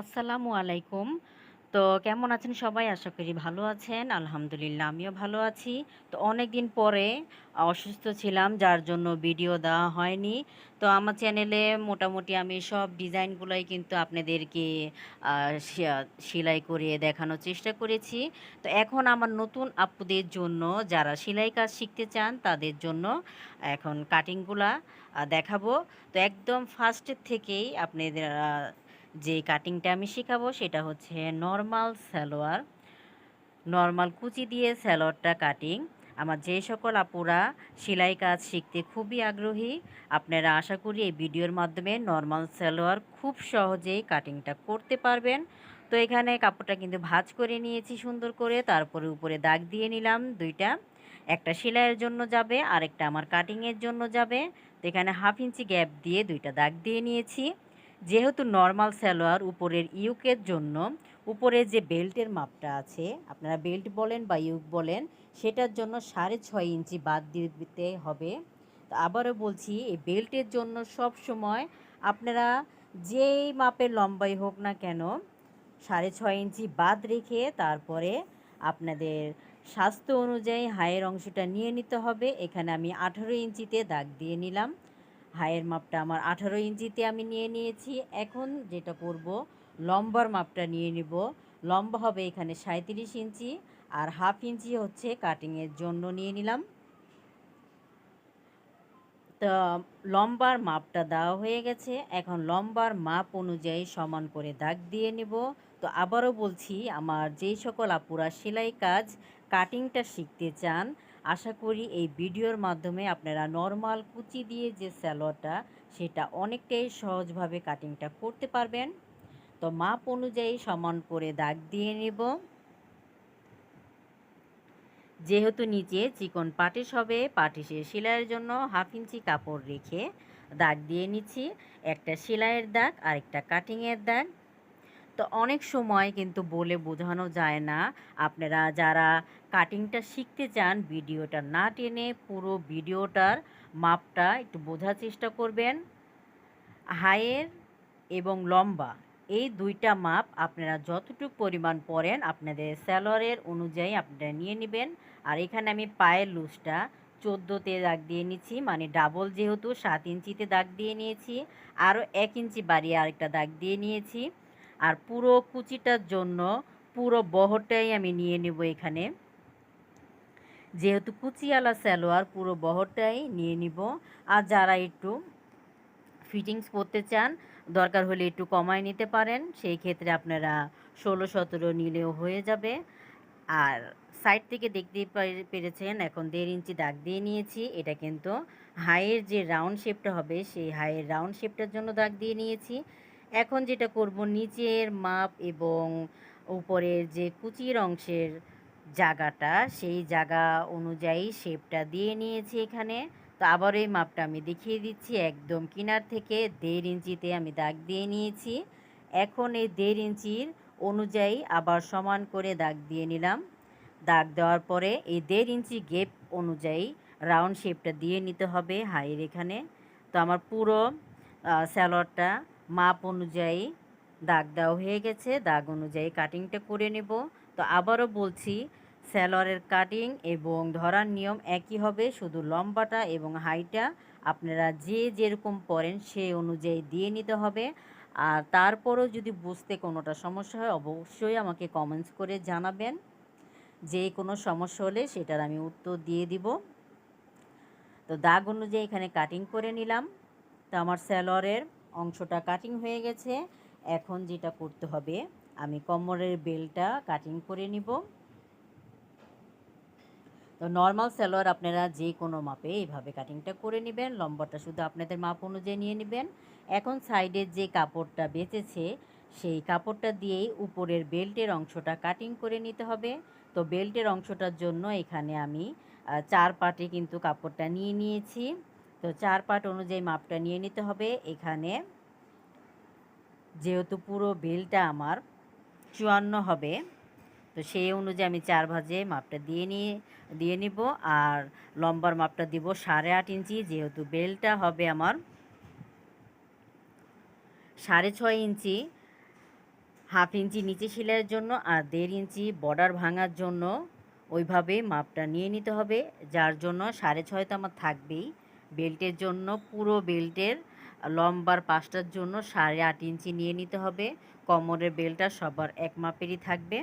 আসসালামু আলাইকুম। তো কেমন আছেন সবাই? আশা করি ভালো আছেন। আলহামদুলিল্লাহ, আমিও ভালো আছি। তো অনেক দিন পরে অসুস্থ ছিলাম, যার জন্য ভিডিও দেওয়া হয়নি। তো আমার চ্যানেলে মোটামুটি আমি সব ডিজাইনগুলোই কিন্তু আপনাদেরকে সেলাই করিয়ে দেখানোর চেষ্টা করেছি। তো এখন আমার নতুন আপুদের জন্য, যারা সেলাই কাজ শিখতে চান, তাদের জন্য এখন কাটিংগুলা দেখাবো। তো একদম ফার্স্টের থেকেই আপনাদের যে কাটিংটা আমি শিখাবো সেটা হচ্ছে নর্মাল সালোয়ার। নর্মাল কুচি দিয়ে সালোয়ারটা কাটিং আমার যে সকল আপুরা সেলাই কাজ শিখতে খুবই আগ্রহী, আপনারা আশা করি এই ভিডিওর মাধ্যমে নর্মাল সালোয়ার খুব সহজেই কাটিংটা করতে পারবেন। তো এখানে কাপড়টা কিন্তু ভাজ করে নিয়েছি সুন্দর করে, তারপরে উপরে দাগ দিয়ে নিলাম দুইটা। একটা সেলাইয়ের জন্য যাবে, আরেকটা আমার কাটিংয়ের জন্য যাবে। তো এখানে হাফ ইঞ্চি গ্যাপ দিয়ে দুইটা দাগ দিয়ে নিয়েছি। যেহেতু নর্মাল সালোয়ার উপরের ইউকের জন্য, উপরে যে বেল্টের মাপটা আছে, আপনারা বেল্ট বলেন বা ইউক বলেন, সেটার জন্য সাড়ে ছয় ইঞ্চি বাদ দিতে হবে। তো আবারও বলছি, এই বেল্টের জন্য সব সময় আপনারা যেই মাপের লম্বাই হোক না কেন, সাড়ে ছয় ইঞ্চি বাদ রেখে তারপরে আপনাদের স্বাস্থ্য অনুযায়ী হায়ের অংশটা নিয়ে নিতে হবে। এখানে আমি আঠারো ইঞ্চিতে দাগ দিয়ে নিলাম। হায়ের মাপটা আমার আঠারো ইঞ্চিতে আমি নিয়ে নিয়েছি। এখন যেটা করব, লম্বার মাপটা নিয়ে নিব। লম্বা হবে এখানে সাঁত্রিশ ইঞ্চি আর হাফ ইঞ্চি হচ্ছে কাটিংয়ের জন্য নিয়ে নিলাম। তো, লম্বার মাপটা দেওয়া হয়ে গেছে। এখন লম্বার মাপ অনুযায়ী সমান করে দাগ দিয়ে নেব। তো আবারও বলছি, আমার যেই সকল আপুরা সেলাই কাজ, কাটিংটা শিখতে চান আশা করি এই ভিডিওর মাধ্যমে আপনারা নর্মাল কুচি দিয়ে যে স্যালোয়ারটা, সেটা অনেকটাই সহজভাবে কাটিংটা করতে পারবেন। তো মাপ অনুযায়ী সমান করে দাগ দিয়ে নেব। যেহেতু নিচে চিকন পাটিস হবে পাটিসের সেলাইয়ের জন্য হাফ ইঞ্চি কাপড় রেখে দাগ দিয়ে নিচ্ছি। একটা সেলাইয়ের দাগ আর একটা কাটিংয়ের দাগ। তো অনেক সময় কিন্তু বলে বোঝানো যায় না। আপনারা যারা কাটিংটা শিখতে চান, ভিডিওটা না টেনে পুরো ভিডিওটার মাপটা একটু বোঝার চেষ্টা করবেন। হায়ের এবং লম্বা, এই দুইটা মাপ আপনারা যতটুকু পরিমাণ পরেন আপনাদের স্যালোয়ারের অনুযায়ী আপনারা নিয়ে নেবেন। আর এখানে আমি পায়ের লুজটা চোদ্দোতে দাগ দিয়ে নিচ্ছি মানে ডাবল যেহেতু, সাত ইঞ্চিতে দাগ দিয়ে নিয়েছি। আরও এক ইঞ্চি বাড়িয়ে আরেকটা দাগ দিয়ে নিয়েছি। আর পুরো কুচিটার জন্য পুরো বহরটাই আমি নিয়ে নেব এখানে। যেহেতু কুচিওয়ালা সালোয়ার, পুরো বহরটাই নিয়ে নিব। আর যারা একটু ফিটিংস করতে চান, দরকার হলে একটু কমায় নিতে পারেন। সেই ক্ষেত্রে আপনারা ষোলো সতেরো নিলেও হয়ে যাবে। আর সাইড থেকে দেখতেই পেরেছেন, এখন দেড় ইঞ্চি দাগ দিয়ে নিয়েছি। এটা কিন্তু হাইয়ের যে রাউন্ড শেপটা হবে, সেই হাইয়ের রাউন্ড শেপটার জন্য দাগ দিয়ে নিয়েছি। এখন যেটা করব, নিচের মাপ এবং উপরের যে কুচির অংশের জায়গাটা, সেই জায়গা অনুযায়ী শেপটা দিয়ে নিয়েছি এখানে। তো আবার এই মাপটা আমি দেখিয়ে দিচ্ছি, একদম কিনার থেকে দেড় ইঞ্চিতে আমি দাগ দিয়ে নিয়েছি। এখন এই দেড় ইঞ্চির অনুযায়ী আবার সমান করে দাগ দিয়ে নিলাম। দাগ দেওয়ার পরে এই দেড় ইঞ্চি গেপ অনুযায়ী রাউন্ড শেপটা দিয়ে নিতে হবে হাইয়ের এখানে। তো আমার পুরো স্যালোয়ারটা মাপ অনুযায়ী দাগ দেওয়া হয়ে গেছে, দাগ অনুযায়ী কাটিংটা করে নেব। তো আবারও বলছি স্যালোয়ারের কাটিং এবং ধরার নিয়ম একই হবে, শুধু লম্বাটা এবং হাইটা আপনারা যে যেরকম পরেন সেই অনুযায়ী দিয়ে নিতে হবে। আর তারপরও যদি বুঝতে কোনোটা সমস্যা হয়, অবশ্যই আমাকে কমেন্টস করে জানাবেন। যে কোনো সমস্যা হলে সেটার আমি উত্তর দিয়ে দিব। তো দাগ অনুযায়ী এখানে কাটিং করে নিলাম। তো আমার স্যালোয়ারের অংশটা কাটিং হয়ে গেছে। এখন যেটা করতে হবে, আমি কোমরের বেলটা কাটিং করে নিব। তো নর্মাল সালোয়ার আপনারা যে কোনো মাপে এইভাবে কাটিংটা করে নেবেন। লম্বাটা শুধু আপনাদের মাপ অনুযায়ী নিয়ে নেবেন। এখন সাইডের যে কাপড়টা বেঁচেছে, সেই কাপড়টা দিয়েই উপরের বেল্টের অংশটা কাটিং করে নিতে হবে। তো বেল্টের অংশটার জন্য এখানে আমি চার পাটে কিন্তু কাপড়টা নিয়ে নিয়েছি। তো চার পাট অনুযায়ী মাপটা নিয়ে নিতে হবে। এখানে যেহেতু পুরো বেলটা আমার চুয়ান্ন হবে, তো সেই অনুযায়ী আমি চার ভাজে মাপটা দিয়ে নিয়ে, দিয়ে নিব। আর লম্বার মাপটা দিব সাড়ে আট ইঞ্চি, যেহেতু বেলটা হবে আমার সাড়ে ছয় ইঞ্চি, হাফ ইঞ্চি নিচে সেলাইয়ের জন্য আর দেড় ইঞ্চি বর্ডার ভাঙার জন্য ওইভাবে মাপটা নিয়ে নিতে হবে, যার জন্য সাড়ে ছয় তো আমার থাকবেই। বেল্টের জন্য পুরো বেল্টের লম্বার পাশটার জন্য সাড়ে আট ইঞ্চি নিয়ে নিতে হবে। কোমরের বেল্টটা সবার এক মাপেরই থাকবে।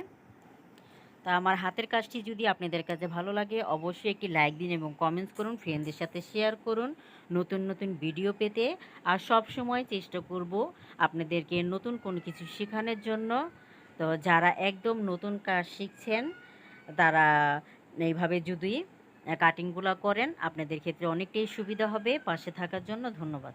তা আমার হাতের কাজটি যদি আপনাদের কাছে ভালো লাগে, অবশ্যই একটি লাইক দিন এবং কমেন্টস করুন ফ্রেন্ডদের সাথে শেয়ার করুন নতুন নতুন ভিডিও পেতে। আর সব সময় চেষ্টা করব আপনাদেরকে নতুন কোনো কিছু শেখানোর জন্য। তো যারা একদম নতুন কাজ শিখছেন, তারা এইভাবে যদি কাটিংগুলো করেন। আপনাদের ক্ষেত্রে অনেকটাই সুবিধা হবে। পাশে থাকার জন্য ধন্যবাদ।